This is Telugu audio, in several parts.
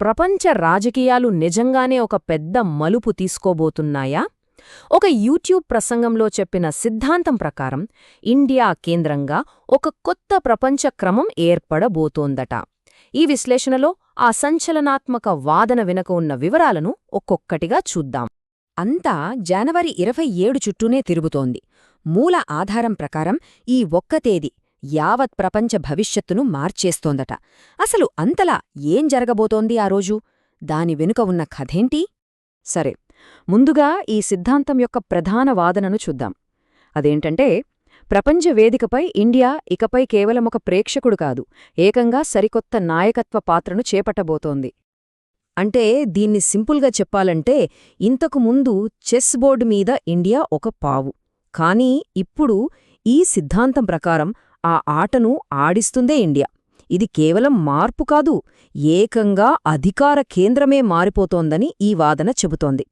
ప్రపంచ రాజకీయాలు నిజంగానే ఒక పెద్ద మలుపు తీసుకోబోతున్నాయా? ఒక యూట్యూబ్ ప్రసంగంలో చెప్పిన సిద్ధాంతం ప్రకారం ఇండియా కేంద్రంగా ఒక కొత్త ప్రపంచ క్రమం ఏర్పడబోతోందట. ఈ విశ్లేషణలో ఆ సంచలనాత్మక వాదన వెనుక ఉన్న వివరాలను ఒక్కొక్కటిగా చూద్దాం. అంతా జనవరి ఇరవై ఏడు చుట్టూనే తిరుగుతోంది. మూల ఆధారం ప్రకారం ఈ ఒక్క తేదీ యావత్ ప్రపంచ భవిష్యత్తును మార్చేస్తోందట. అసలు అంతలా ఏం జరగబోతోంది ఆ రోజు? దాని వెనుక ఉన్న కథేంటి? సరే ముందుగా ఈ సిద్ధాంతం యొక్క ప్రధాన వాదనను చూద్దాం. అదేంటంటే ప్రపంచ వేదికపై ఇండియా ఇకపై కేవలం ఒక ప్రేక్షకుడు కాదు ఏకంగా సరికొత్త నాయకత్వ పాత్రను చేపట్టబోతోంది. అంటే దీన్ని సింపుల్గా చెప్పాలంటే ఇంతకు ముందు చెస్ బోర్డు మీద ఇండియా ఒక పావు. కానీ ఇప్పుడు ఈ సిద్ధాంతం ప్రకారం ఆ ఆటను ఆడిస్తుందే ఇండియా. ఇది కేవలం మార్పు కాదు ఏకంగా అధికార కేంద్రమే మారిపోతోందని ఈ వాదన చెబుతోంది.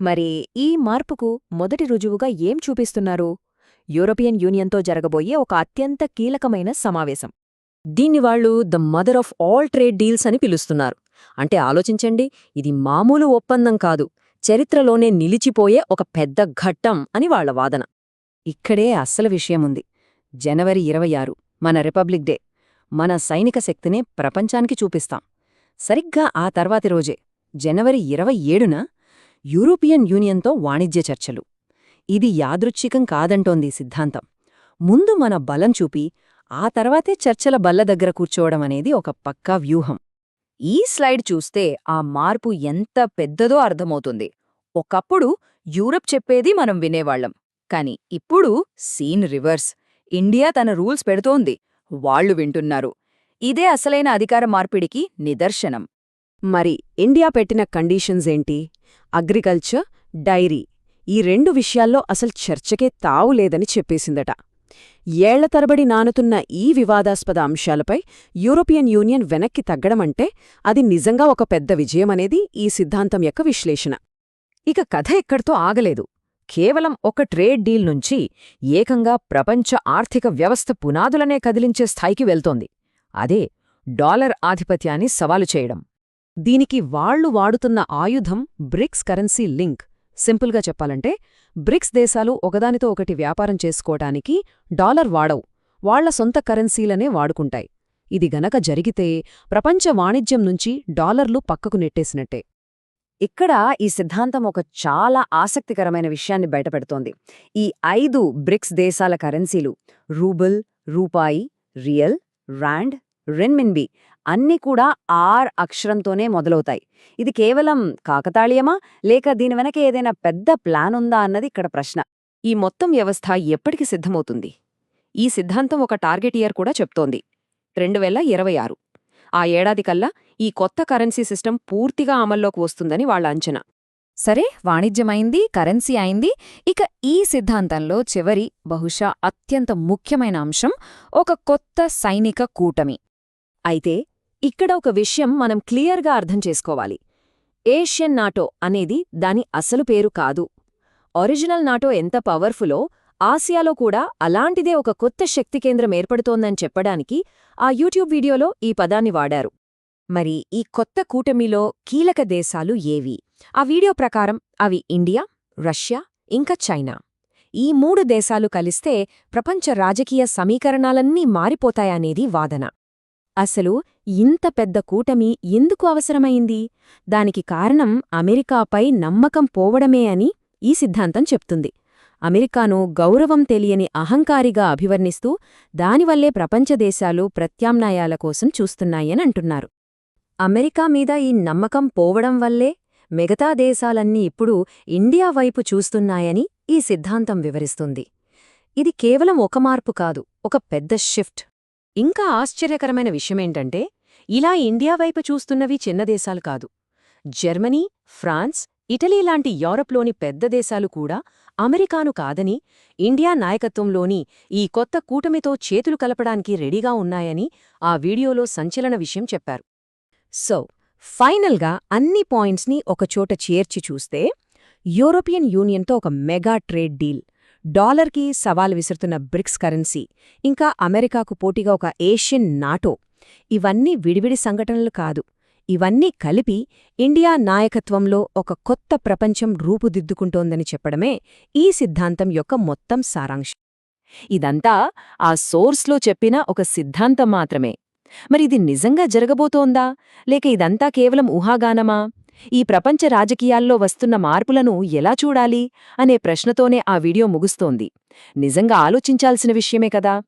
మరి ఈ మార్పుకు మొదటి రుజువుగా ఏం చూపిస్తున్నారు? యూరోపియన్ యూనియన్తో జరగబోయే ఒక అత్యంత కీలకమైన సమావేశం. దీన్ని వాళ్ళు the mother of all trade deals అని పిలుస్తున్నారు. అంటే ఆలోచించండి ఇది మామూలు ఒప్పందం కాదు చరిత్రలోనే నిలిచిపోయే ఒక పెద్ద ఘట్టం అని వాళ్ళ వాదన. ఇక్కడే అస్సలు విషయముంది. జనవరి ఇరవై ఆరు మన రిపబ్లిక్ డే. మన సైనిక శక్తినే ప్రపంచానికి చూపిస్తాం. సరిగ్గా ఆ తర్వాతి రోజే జనవరి ఇరవై ఏడున యూరోపియన్ యూనియన్తో వాణిజ్య చర్చలు. ఇది యాదృచ్ఛికం కాదంటోంది సిద్ధాంతం. ముందు మన బలం చూపి ఆ తర్వాతే చర్చల బల్ల దగ్గర కూర్చోవడం అనేది ఒక పక్కా వ్యూహం. ఈ స్లైడ్ చూస్తే ఆ మార్పు ఎంత పెద్దదో అర్థమవుతుంది. ఒకప్పుడు యూరప్ చెప్పేది మనం వినేవాళ్ళం కాని ఇప్పుడు సీన్ రివర్స్. ఇండియా తన రూల్స్ పెడుతోంది. వాళ్ళు వింటున్నారు. ఇదే అసలైన అధికార మార్పిడికి నిదర్శనం. మరి ఇండియా పెట్టిన కండీషన్స్ ఏంటి? అగ్రికల్చర్ డైరీ ఈ రెండు విషయాల్లో అసలు చర్చకే తావులేదని చెప్పేసిందట. ఏళ్ళ తరబడి నానుతున్న ఈ వివాదాస్పద అంశాలపై యూరోపియన్ యూనియన్ వెనక్కి తగ్గడమంటే అది నిజంగా ఒక పెద్ద విజయమనేది ఈ సిద్ధాంతం యొక్క విశ్లేషణ. ఇక కథ ఎక్కడితో ఆగలేదు. కేవలం ఒక ట్రేడ్ డీల్ నుంచి ఏకంగా ప్రపంచ ఆర్థిక వ్యవస్థ పునాదులనే కదిలించే స్థాయికి వెళ్తోంది. అదే డాలర్ ఆధిపత్యాన్ని సవాలు చేయడం. దీనికి వాళ్ళు వాడుతున్న ఆయుధం బ్రిక్స్ కరెన్సీ లింక్. సింపుల్గా చెప్పాలంటే బ్రిక్స్ దేశాలు ఒకదానితో ఒకటి వ్యాపారం చేసుకోవటానికి డాలర్ వాడవు. వాళ్ళ సొంత కరెన్సీలనే వాడుకుంటాయి. ఇది గనక జరిగితే ప్రపంచ వాణిజ్యం నుంచి డాలర్లు పక్కకు నెట్టేసినట్టే. ఇక్కడ ఈ సిద్ధాంతం ఒక చాలా ఆసక్తికరమైన విషయాన్ని బయటపెడుతోంది. ఈ ఐదు బ్రిక్స్ దేశాల కరెన్సీలు రూబుల్ రూపాయి రియల్ ర్యాండ్ రెన్మిన్బి అన్నీ కూడా ఆర్ అక్షరంతోనే మొదలవుతాయి. ఇది కేవలం కాకతాళీయమా? లేక దీని వెనక ఏదైనా పెద్ద ప్లాన్ ఉందా అన్నది ఇక్కడ ప్రశ్న. ఈ మొత్తం వ్యవస్థ ఎప్పటికి సిద్ధమవుతుంది? ఈ సిద్ధాంతం ఒక టార్గెట్ ఇయర్ కూడా చెప్తోంది. రెండు వేల ఇరవై ఆరు. ఆ ఏడాది కల్లా ఈ కొత్త కరెన్సీ సిస్టమ్ పూర్తిగా అమల్లోకి వస్తుందని వాళ్ళ అంచనా. సరే వాణిజ్యమైంది కరెన్సీ అయింది ఇక ఈ సిద్ధాంతంలో చివరి బహుశా అత్యంత ముఖ్యమైన అంశం ఒక కొత్త సైనిక కూటమి. అయితే ఇక్కడ ఒక విషయం మనం క్లియర్గా అర్థం చేసుకోవాలి. ఏషియన్ నాటో అనేది దాని అసలు పేరు కాదు. ఒరిజినల్ నాటో ఎంత పవర్ఫులో ఆసియాలో కూడా అలాంటిదే ఒక కొత్త శక్తి కేంద్రం ఏర్పడుతోందని చెప్పడానికి ఆ యూట్యూబ్ వీడియోలో ఈ పదాన్ని వాడారు. మరి ఈ కొత్త కూటమిలో కీలక దేశాలు ఏవి? ఆ వీడియో ప్రకారం అవి ఇండియా రష్యా ఇంకా చైనా. ఈ మూడు దేశాలు కలిస్తే ప్రపంచ రాజకీయ సమీకరణాలన్నీ మారిపోతాయనేది వాదన. అసలు ఇంత పెద్ద కూటమి ఎందుకు అవసరమైంది? దానికి కారణం అమెరికాపై నమ్మకం పోవడమే అని ఈ సిద్ధాంతం చెప్తుంది. అమెరికాను గౌరవం తెలియని అహంకారిగా అభివర్ణిస్తూ దానివల్లే ప్రపంచ దేశాలు ప్రత్యామ్నాయాల కోసం చూస్తున్నాయని అంటున్నారు. అమెరికా మీద ఈ నమ్మకం పోవడం వల్లే మిగతా దేశాలన్నీ ఇప్పుడు ఇండియా వైపు చూస్తున్నాయని ఈ సిద్ధాంతం వివరిస్తుంది. ఇది కేవలం ఒక మార్పు కాదు ఒక పెద్ద షిఫ్ట్. ఇంకా ఆశ్చర్యకరమైన విషయమేంటంటే ఇలా ఇండియా వైపు చూస్తున్నవి చిన్న దేశాలు కాదు. జర్మనీ ఫ్రాన్స్ ఇటలీ లాంటి యూరప్లోని పెద్ద దేశాలు కూడా అమెరికాను కాదని ఇండియా నాయకత్వంలోని ఈ కొత్త కూటమితో చేతులు కలపడానికి రెడీగా ఉన్నాయని ఆ వీడియోలో సంచలన విషయం చెప్పారు. సో ఫైనల్గా అన్ని పాయింట్స్ని ఒకచోట చేర్చి చూస్తే యూరోపియన్ యూనియన్తో ఒక మెగా ట్రేడ్ డీల్. డాలర్కి సవాల్ విసురుతున్న బ్రిక్స్ కరెన్సీ ఇంకా అమెరికాకు పోటీగా ఒక ఏషియన్ నాటో. ఇవన్నీ విడివిడి సంఘటనలు కాదు. ఇవన్నీ కలిపి ఇండియా నాయకత్వంలో ఒక కొత్త ప్రపంచం రూపుదిద్దుకుంటోందని చెప్పడమే ఈ సిద్ధాంతం యొక్క మొత్తం సారాంశం. ఇదంతా ఆ సోర్స్లో చెప్పిన ఒక సిద్ధాంతం మాత్రమే. మరిది నిజంగా జరగబోతోందా? లేక ఇదంతా కేవలం ఊహాగానమా? ఈ ప్రపంచ రాజకీయాల్లో వస్తున్న మార్పులను ఎలా చూడాలి? అనే ప్రశ్నతోనే ఆ వీడియో ముగుస్తోంది. నిజంగా ఆలోచించాల్సిన విషయమే కదా?